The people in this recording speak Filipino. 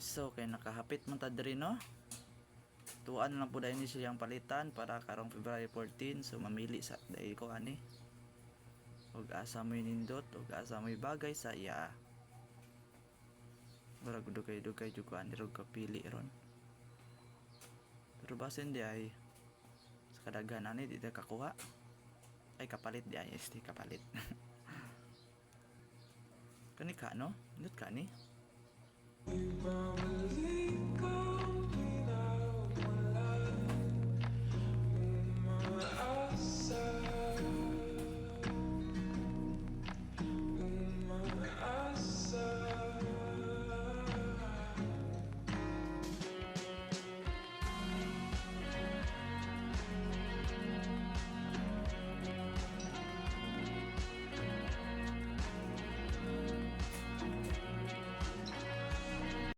So, kay nakahapit man ta diri no. Tuan lang po dahil ni siyang palitan para karong February 14. So, mamili sa dahil ko ani. Og asa mo nindot, og asa mo bagay sa iya. Murag dugay-dugay jud ko ani rog kapili ron. Pero basin di ay sa kadaghan ani di ta kakuha. Ay kapalit di ay ST kapalit. kani ka no? Nindot ka ni?